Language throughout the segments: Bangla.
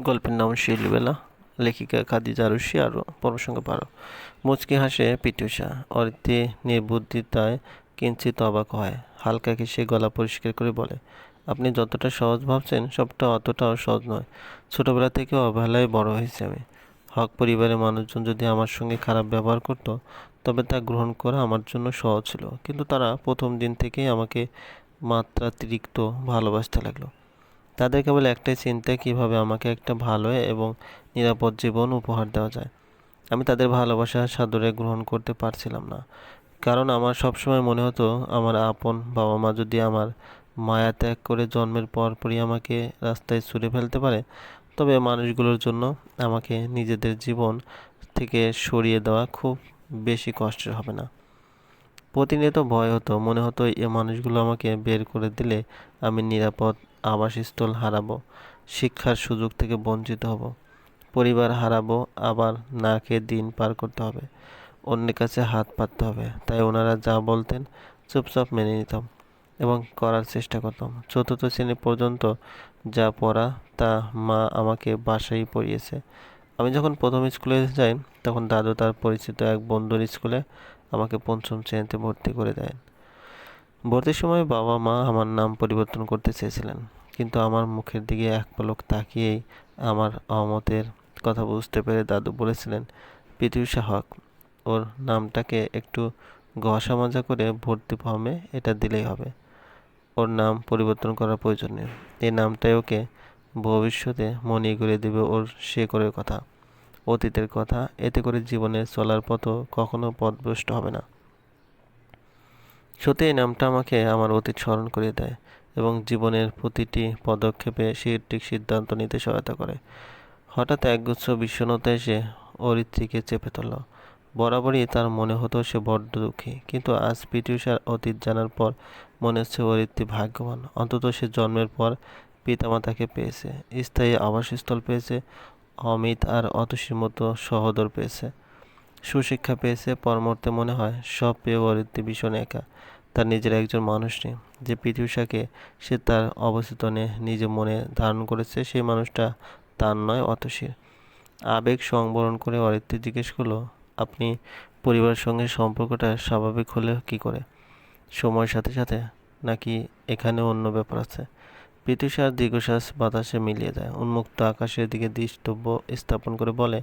গল্পের নাম শিলবেলা। লেখিকা খাদিজা রুশি আরও পর্বসঙ্গ বারো মুচকি হাসে পিটুষা অরিতে নির্বুদ্ধিতায় কিঞ্চিত অবাক হয়। হালকা সে গলা পরিষ্কার করে বলে, আপনি যতটা সহজ ভাবছেন, সবটা অতটাও সহজ নয়। ছোটবেলা থেকে অবহেলায় বড় হয়েছি আমি। হক পরিবারের মানুষজন যদি আমার সঙ্গে খারাপ ব্যবহার করত, তবে তা গ্রহণ করা আমার জন্য সহজ ছিল। কিন্তু তারা প্রথম দিন থেকেই আমাকে মাত্রাতিরিক্ত ভালোবাসতে লাগল। তাদের কেবল একটাই চিন্তা কীভাবে আমাকে একটা ভালো এবং নিরাপদ জীবন উপহার দেওয়া যায়। আমি তাদের ভালোবাসা সাদরে গ্রহণ করতে পারছিলাম না। কারণ আমার সবসময় মনে হতো, আমার আপন বাবা মা যদি আমার মায়া ত্যাগ করে জন্মের পরপরই আমাকে রাস্তায় ছুঁড়ে ফেলতে পারে, তবে মানুষগুলোর জন্য আমাকে নিজেদের জীবন থেকে সরিয়ে দেওয়া খুব বেশি কষ্টের হবে না। প্রতিনিয়ত ভয় হতো, মনে হতো এ মানুষগুলো আমাকে বের করে দিলে আমি নিরাপদ আবাসস্থল হারাবো, শিক্ষার সুযোগ থেকে বঞ্চিত হব। পরিবার হারাবো, আবার না খেয়ে দিন পার করতে হবে। অন্যের কাছে হাত পাততে হবে। তাই ওনারা যা বলতেন চুপচাপ মেনে নিতাম এবং করার চেষ্টা করতাম। চতুর্থ শ্রেণি পর্যন্ত যা পড়া, তা মা আমাকে বাসায় পড়িয়েছে। আমি যখন প্রথম স্কুলে যাই, তখন দাদু তার পরিচিত এক বন্ধুর স্কুলে আমাকে পঞ্চম শ্রেণীতে ভর্তি করে দেন। ভর্তির সময় বাবা মা আমার নাম পরিবর্তন করতে চেয়েছিলেন। কিন্তু আমার মুখের দিকে এক পলক তাকিয়েই আমার অমতের কথা বুঝতে পেরে দাদু বলেছিলেন, পৃথিবী হক ওর নামটাকে একটু ঘষা মাজা করে ভর্তি ফর্মে এটা দিলেই হবে। ওর নাম পরিবর্তন করার প্রয়োজন নেই। এই নামটাই ওকে ভবিষ্যতে মনে করে দেবে ওর সে করে কথা। অতীতের কথা এতে করে জীবনে চলার পথও কখনো পথভ্রষ্ট হবে না। সত্যি এই নামটা আমাকে আমার অতীত স্মরণ করিয়ে দেয় এবং জীবনের প্রতিটি পদক্ষেপে সঠিক সিদ্ধান্ত নিতে সহায়তা করে। হঠাৎ একগুচ্ছ বিষণ্ণতা এসে অরিত্রীকে চেপে ধরল। বরাবরই তার মনে হতো সে বড্ড দুঃখী, কিন্তু আজ পিটি পিটিউষার অতীত জানার পর মনে হচ্ছে অরিত্রী ভাগ্যবান। অন্তত সে জন্মের পর পিতামাতাকে পেয়েছে, স্থায়ী আবাসস্থল পেয়েছে, অমিত আর অতসীর মতো সহদর পেয়েছে। সুশিক্ষা পেয়েছে পরমর্তে মনে হয় সব পেয়ে ভীষণ একা। তার নিজের একজন মানুষ নেই। যে পিটিউষাকে সে তার অবচেতনে নিজে মনে ধারণ করেছে, সেই মানুষটা তার নয়, অতসীর। আবেগ সংবরণ করে অরিত্রী জিজ্ঞেস করল, আপনি পরিবারের সঙ্গে সম্পর্কটা স্বাভাবিক হলে কি করে? সময়ের সাথে সাথে? নাকি এখানে অন্য ব্যাপার আছে? পৃথিসার দীর্ঘশ্বাস বাতাসে মিলিয়ে দেয়। উন্মুক্ত আকাশের দিকে দৃষ্টব্য স্থাপন করে বলে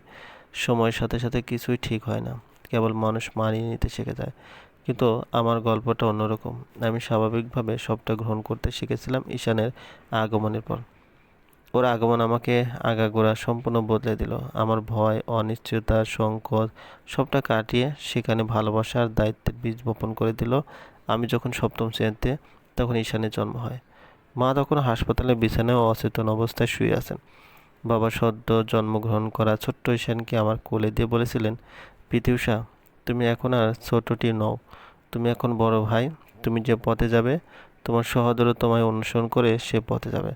সময়ের সাথে সাথে কিছুই ঠিক হয় না। কেবল মানুষ মানিয়ে নিতে শিখে যায়। কিন্তু আমার গল্পটা অন্যরকম। আমি স্বাভাবিকভাবে সবটা গ্রহণ করতে শিখেছিলাম ঈশানের আগমনের পর। ওর আগমন আমাকে আগাগোড়া সম্পূর্ণ বদলে দিল। আমার ভয়, অনিশ্চয়তা সংকট সবটা কাটিয়ে সেখানে ভালোবাসার দায়িত্বের বীজ বপন করে দিল। আমি যখন সপ্তম শ্রেণীতে, তখন ঈশানের জন্ম হয়। মা তখন হাসপাতালে বিছানায় অচেতন অবস্থায় শুয়ে আছেন। বাবা সদ্য জন্মগ্রহণ করা ছোট্ট ঈশানকে আমার কোলে দিয়ে বলেছিলেন পিতিউষা তুমি এখন আর ছোটটি নও। তুমি এখন বড় ভাই, তুমি যে পথে যাবে, তোমার সহোদরও তোমায় অনুসরণ করে সে পথে যাবে।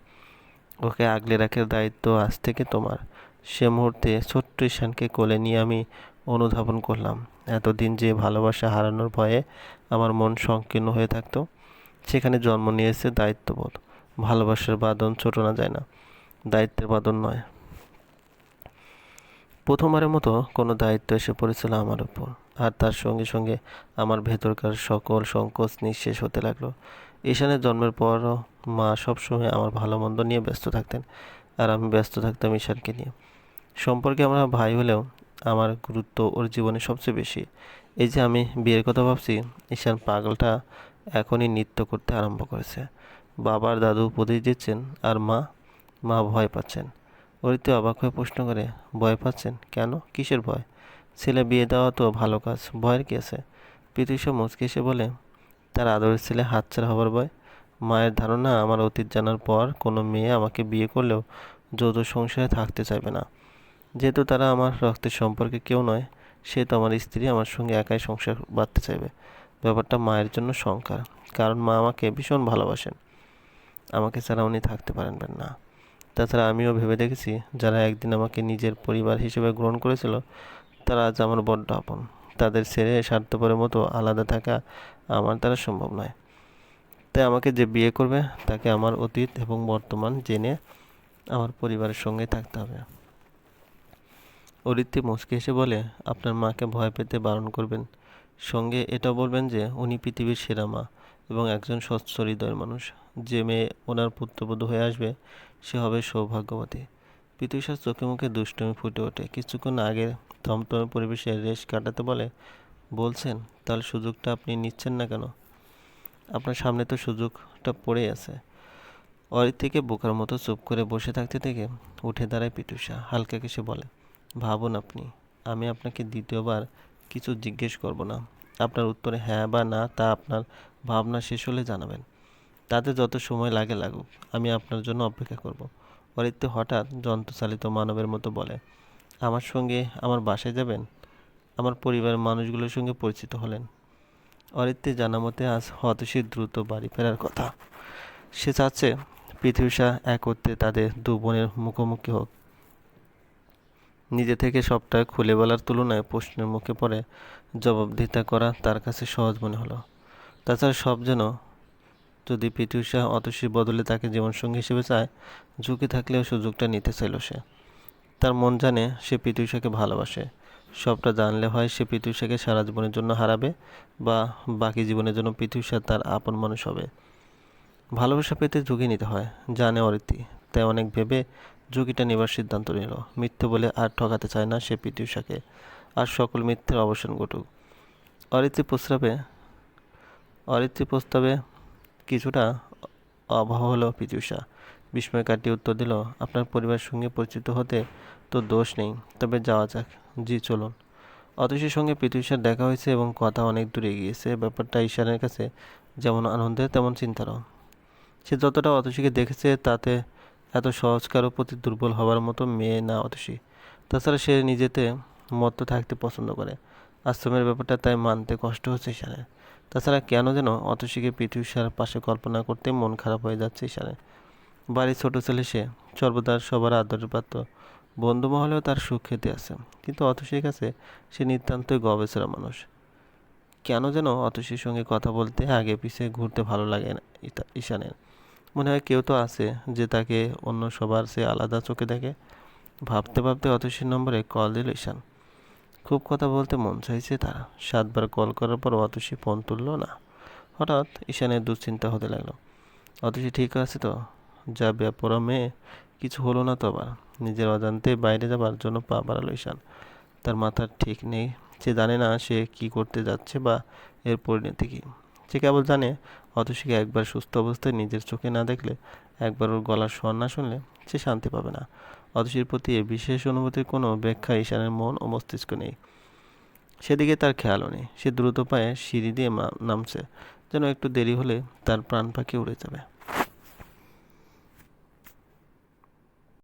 ওকে আগলে রাখার দায়িত্ব আজ থেকে তোমার। সে মুহূর্তে ছোট্ট ঈশানকে কোলে নিয়ে আমি অনুধাবন করলাম। এতদিন যে ভালোবাসা হারানোর ভয়ে আমার মন সংকীর্ণ হয়ে থাকতো, সেখানে জন্ম নিয়েছে দায়িত্ববোধ। ভালোবাসার বাদন ছোট না যায় না। দায়িত্বের বাদন নয়। প্রথমবারের মতো কোনো দায়িত্ব এসে পড়েছিল আমার উপর। আর তার সঙ্গে সঙ্গে আমার ভেতরকার সকল সংকোচ নিঃশেষ হতে লাগল। ঈশানের জন্মের পরও মা সবসময় আমার ভালো মন্দ নিয়ে ব্যস্ত থাকতেন আর আমি ব্যস্ত থাকতাম ঈশানকে নিয়ে। সম্পর্কে আমরা ভাই হলেও আমার গুরুত্ব ওর জীবনে সবচেয়ে বেশি। এই যে আমি বিয়ের কথা ভাবছি, ঈশান পাগলটা এখনই নৃত্য করতে আরম্ভ করেছে। বাবার দাদু উপদেশ দিচ্ছেন আর মা মা ভয় পাচ্ছেন। অরিতে অবাক হয়ে প্রশ্ন করে, ভয় পাচ্ছেন কেন? কিসের ভয়? ছেলে বিয়ে দেওয়া তো ভালো কাজ, ভয়ের কী আছে? পৃথিবী মুচকে এসে বলে, তার আদরের ছেলে হাতছাড়া হবার ভয়? মায়ের ধারণা, আমার অতীত জানার পর কোনো মেয়ে আমাকে বিয়ে করলেও যৌথ সংসারে থাকতে চাইবে না। যেহেতু তারা আমার রক্তের সম্পর্কে কেউ নয়, সেহেতু আমার স্ত্রী আমার সঙ্গে একাই সংসার বাঁধতে চাইবে। ব্যাপারটা মায়ের জন্য শঙ্কার কারণ মা আমাকে ভীষণ ভালোবাসেন। আমাকে ছাড়া উনি থাকতে পারবেন না। তাছাড়া আমিও ভেবে দেখেছি, যারা একদিন আমাকে নিজের পরিবার হিসেবে গ্রহণ করেছিল, তারা আজ আমার বড্ড আপন। তাদের ছেড়ে স্বার্থপরের মতো আলাদা থাকা আমার দ্বারা সম্ভব নয়। তাই আমাকে যে বিয়ে করবে, তাকে আমার অতীত এবং বর্তমান জেনে আমার পরিবারের সঙ্গে থাকতে হবে। অরিত্রী মুচকে এসে বলে, আপনার মাকে ভয় পেতে বারণ করবেন। সঙ্গে এটা বলবেন যে, উনি পৃথিবীর সেরা মা। এবং একজন স্বচ্ছ হৃদয়ের মানুষ। যে মেয়ে ওনার পুত্রবধূ হয়ে আসবে, সে হবে সৌভাগ্যবতী। পৃথিবীর চোখে মুখে দুষ্টুমি ফুটে ওঠে। কিছুক্ষণ আগে থমথমে পরিবেশে রেশ কাটাতে বলে, বলছেন, তাহলে সুযোগটা আপনি নিচ্ছেন না কেন? আপনার সামনে তো সুযোগটা পড়েই আছে। অরিত্রীকে বোকার মতো চুপ করে বসে থাকতে থেকে উঠে দাঁড়ায় পিটুষা। হালকা কেসে বলে, ভাবুন আপনি, আমি আপনাকে দ্বিতীয়বার কিছু জিজ্ঞেস করব না। আপনার উত্তরে হ্যাঁ বা না তা আপনার ভাবনা শেষ হলে জানাবেন। তাতে যত সময় লাগে লাগুক, আমি আপনার জন্য অপেক্ষা করব। অরিত্রী হঠাৎ যন্ত্রচালিত মানবের মতো বলে, আমার সঙ্গে আমার বাসায় যাবেন? আমার পরিবারের মানুষগুলোর সঙ্গে পরিচিত হলেন? অরিত্রী জানা মতে আজ হতশীর দ্রুত বাড়ি ফেরার কথা। সে চাচ্ছে পৃথিবীসা একত্রে তাদের দু বোনের মুখোমুখি হোক। নিজে থেকে সবটা খুলে বলার তুলনায় প্রশ্নের মুখে পড়ে জবাবদিহিতা করা তার কাছে সহজ মনে হলো। তাছাড়া সব যেন যদি পৃথিবীসা অতসীর বদলে তাকে জীবনসঙ্গী হিসেবে চায়, ঝুঁকি থাকলেও সুযোগটা নিতে চাইল সে। তার মন জানে সে পৃথিবীসাকে ভালোবাসে। সবটা জানলে হয় সে পৃথিবীসাকে সারা জীবনের জন্য হারাবে বা বাকি জীবনের জন্য পৃথিবীসা তার আপন মানুষ হবে। ভালোবাসা পেতে ঝুঁকি নিতে হয়, জানে অরিতি তাই অনেক ভেবে ঝুঁকিটা নেবার সিদ্ধান্ত নিল। মিথ্যে বলে আর ঠকাতে চায় না সে পৃথিবীসাকে আর সকল মিথ্যের অবসান ঘটুক। অরিত্রী প্রস্তাবে অরিত্রী প্রস্তাবে কিছুটা অভাব হলো পৃথিবীসা বিস্ময় কাটিয়ে উত্তর দিল, আপনার পরিবারের সঙ্গে পরিচিত হতে তো দোষ নেই, তবে যাওয়া যাক। জি, চলুন। অতসীর সঙ্গে পৃথিবীসার দেখা হয়েছে এবং কথা অনেক দূরে গিয়েছে। ব্যাপারটা ঈশানের কাছে যেমন আনন্দের তেমন চিন্তারও। সে যতটা অতসীকে দেখেছে, তাতে এত সহজ কারও প্রতি দুর্বল হওয়ার মতো মেয়ে না অতসী। তাছাড়া সে নিজেতে মত্ত থাকতে পছন্দ করে। আশ্রমের ব্যাপারটা তাই মানতে কষ্ট হচ্ছে ঈশানের তাছাড়া কেন যেন অতসীকে পৃথিবীর পাশে কল্পনা করতে মন খারাপ হয়ে যাচ্ছে ঈশানের বাড়ির ছোট ছেলে সে সর্বদা সবার আদরের পাত্র। বন্ধু মহলেও তার সুখ খেতে আছে। কিন্তু অতসীর কাছে সে নিতান্তই গবেষণা মানুষ। কেন যেন অতসীর সঙ্গে কথা বলতে আগে পিছিয়ে ঘুরতে ভালো লাগে না ঈশানের। মনে হয় কেউ তো আছে যে তাকে অন্য সবার সে আলাদা চোখে দেখে। ভাবতে ভাবতে অতসীর নম্বরে কল দিল ঈশান। খুব কথা বলতে মন চাইছে তার। সাতবার কল করার পর অতসী ফোন তুললো না। হঠাৎ ঈশানের দুশ্চিন্তা হতে লাগল। অতসী ঠিক আছে তো? যা ব্যাপরা মেয়ে? কিছু হলো না তো আবার? নিজের অজান্তে বাইরে যাবার জন্য পা বাড়ালো ঈশান। তার মাথার ঠিক নেই। সে জানে না সে কি করতে যাচ্ছে বা এর পরিণতি কী। সে কেবল জানে অতসীকে একবার সুস্থ অবস্থায় নিজের চোখে না দেখলে, একবার ওর গলার স্বর না শুনলে সে শান্তি পাবে না। অতসীর প্রতি এ বিশেষ অনুভূতির কোনো ব্যাখ্যা ঈশানের মন ও মস্তিষ্ক নেই। সেদিকে তার খেয়ালও নেই। সে দ্রুত পায়ে সিঁড়ি দিয়ে নামছে, যেন একটু দেরি হলে তার প্রাণ পাখি উড়ে যাবে।